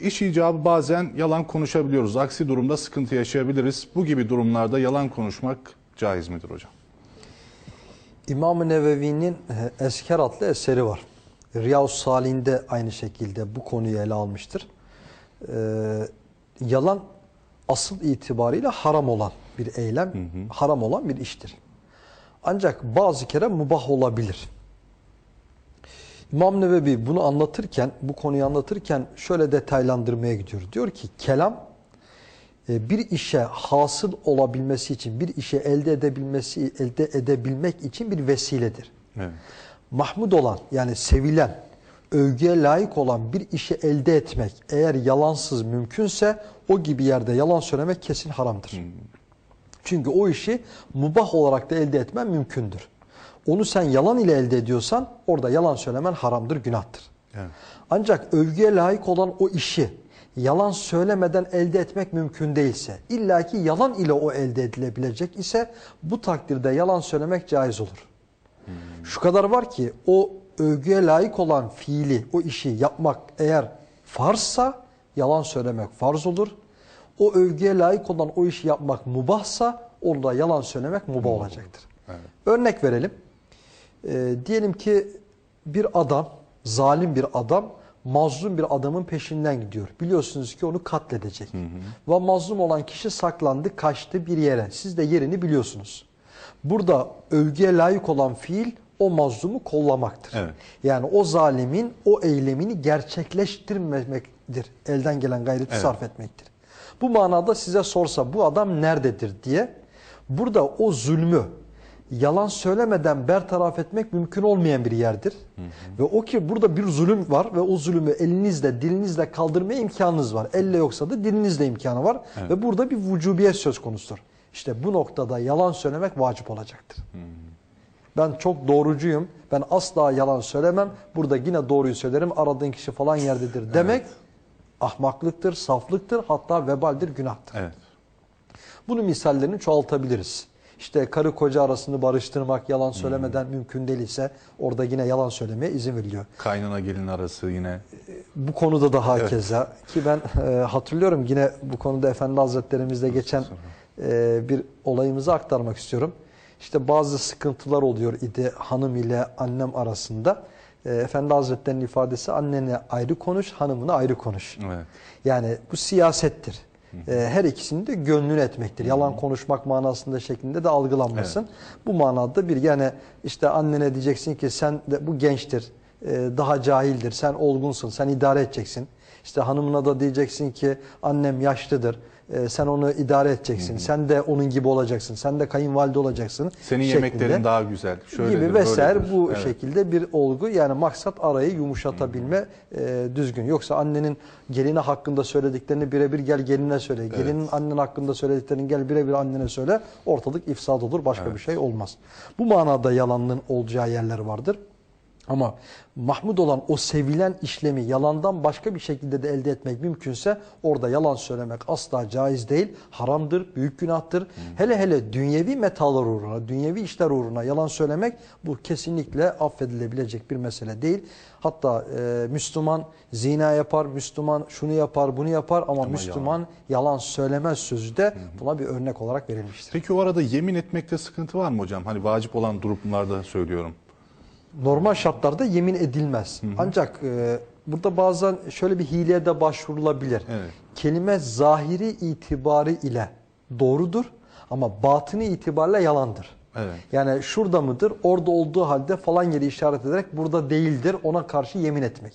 iş icabı bazen yalan konuşabiliyoruz. Aksi durumda sıkıntı yaşayabiliriz. Bu gibi durumlarda yalan konuşmak caiz midir hocam? İmam-ı Nevevi'nin Esker adlı eseri var. Riyaus Salih'inde aynı şekilde bu konuyu ele almıştır. Ee, yalan asıl itibariyle haram olan bir eylem, haram olan bir iştir. Ancak bazı kere mubah olabilir. İmam Nevevi bunu anlatırken, bu konuyu anlatırken şöyle detaylandırmaya gidiyor. Diyor ki kelam e, bir işe hasıl olabilmesi için, bir işe elde edebilmesi, elde edebilmek için bir vesiledir. Evet. Mahmud olan yani sevilen, övgüye layık olan bir işi elde etmek eğer yalansız mümkünse o gibi yerde yalan söylemek kesin haramdır. Çünkü o işi mubah olarak da elde etmen mümkündür. Onu sen yalan ile elde ediyorsan orada yalan söylemen haramdır, günahtır. Evet. Ancak övgüye layık olan o işi yalan söylemeden elde etmek mümkün değilse, illaki yalan ile o elde edilebilecek ise bu takdirde yalan söylemek caiz olur. Şu kadar var ki o övgüye layık olan fiili, o işi yapmak eğer farzsa yalan söylemek farz olur. O övgüye layık olan o işi yapmak mubahsa orada yalan söylemek mubah olacaktır. Evet. Örnek verelim. Ee, diyelim ki bir adam, zalim bir adam mazlum bir adamın peşinden gidiyor. Biliyorsunuz ki onu katledecek. Ve mazlum olan kişi saklandı, kaçtı bir yere. Siz de yerini biliyorsunuz. Burada övgüye layık olan fiil o mazlumu kollamaktır. Evet. Yani o zalimin o eylemini gerçekleştirmemektir. Elden gelen gayreti Evet. sarf etmektir. Bu manada size sorsa bu adam nerededir diye burada o zulmü yalan söylemeden bertaraf etmek mümkün olmayan bir yerdir. Ve o ki burada bir zulüm var ve o zulümü elinizle dilinizle kaldırmaya imkanınız var. Elle yoksa da dilinizle imkanı var ve burada bir vücubiyet söz konusudur. İşte bu noktada yalan söylemek vacip olacaktır. Ben çok doğrucuyum. Ben asla yalan söylemem. Burada yine doğruyu söylerim. Aradığın kişi falan yerdedir demek ahmaklıktır, saflıktır, hatta vebaldir, günahtır. Evet. Bunun misallerini çoğaltabiliriz. İşte karı koca arasını barıştırmak yalan söylemeden mümkün değil ise orada yine yalan söylemeye izin veriliyor. Kaynana gelin arası yine. Bu konuda da hakeza ki ben e, hatırlıyorum yine bu konuda Efendi Hazretlerimizde geçen e, bir olayımızı aktarmak istiyorum. İşte bazı sıkıntılar oluyor idi hanım ile annem arasında. E, Efendi Hazretlerinin ifadesi annene ayrı konuş, hanımına ayrı konuş. Evet. Yani bu siyasettir. E, her ikisini de gönlün etmektir. Yalan konuşmak manasında şeklinde de algılanmasın. Bu manada bir yani işte annene diyeceksin ki sen de bu gençtir, e, daha cahildir, sen olgunsun, sen idare edeceksin. İşte hanımına da diyeceksin ki annem yaşlıdır, e, sen onu idare edeceksin. Sen de onun gibi olacaksın, sen de kayınvalide olacaksın. Senin şeklinde yemeklerin daha güzel. Şöyledir, gibi vesaire bu Evet. şekilde bir olgu yani maksat arayı yumuşatabilme e, düzgün. Yoksa annenin gelini hakkında söylediklerini birebir gel geline söyle. Gelinin annen hakkında söylediklerini gel birebir annene söyle. Ortalık ifsad olur başka bir şey olmaz. Bu manada yalanlığın olacağı yerler vardır. Ama Mahmud olan o sevilen işlemi yalandan başka bir şekilde de elde etmek mümkünse orada yalan söylemek asla caiz değil. Haramdır, büyük günahtır. Hele hele dünyevi metalar uğruna, dünyevi işler uğruna yalan söylemek bu kesinlikle affedilebilecek bir mesele değil. Hatta e, Müslüman zina yapar, Müslüman şunu yapar, bunu yapar ama, Müslüman yalan. söylemez sözü de buna bir örnek olarak verilmiştir. Peki o arada yemin etmekte sıkıntı var mı hocam? Hani vacip olan durumlarda söylüyorum. Normal şartlarda yemin edilmez. Ancak e, burada bazen şöyle bir hileye de başvurulabilir. Evet. Kelime zahiri itibarı ile doğrudur ama batını itibariyle yalandır. Evet. Yani şurada mıdır, orada olduğu halde falan yeri işaret ederek burada değildir ona karşı yemin etmek.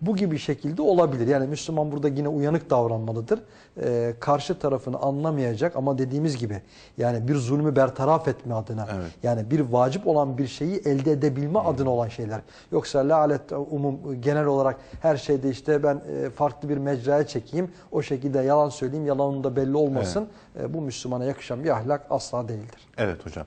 Bu gibi şekilde olabilir. Yani Müslüman burada yine uyanık davranmalıdır. Ee, karşı tarafını anlamayacak ama dediğimiz gibi yani bir zulmü bertaraf etme adına Evet. yani bir vacip olan bir şeyi elde edebilme adına olan şeyler. Yoksa lalet umum genel olarak her şeyde işte ben e, farklı bir mecraya çekeyim o şekilde yalan söyleyeyim yalanın da belli olmasın. E, bu Müslümana yakışan bir ahlak asla değildir. Evet hocam.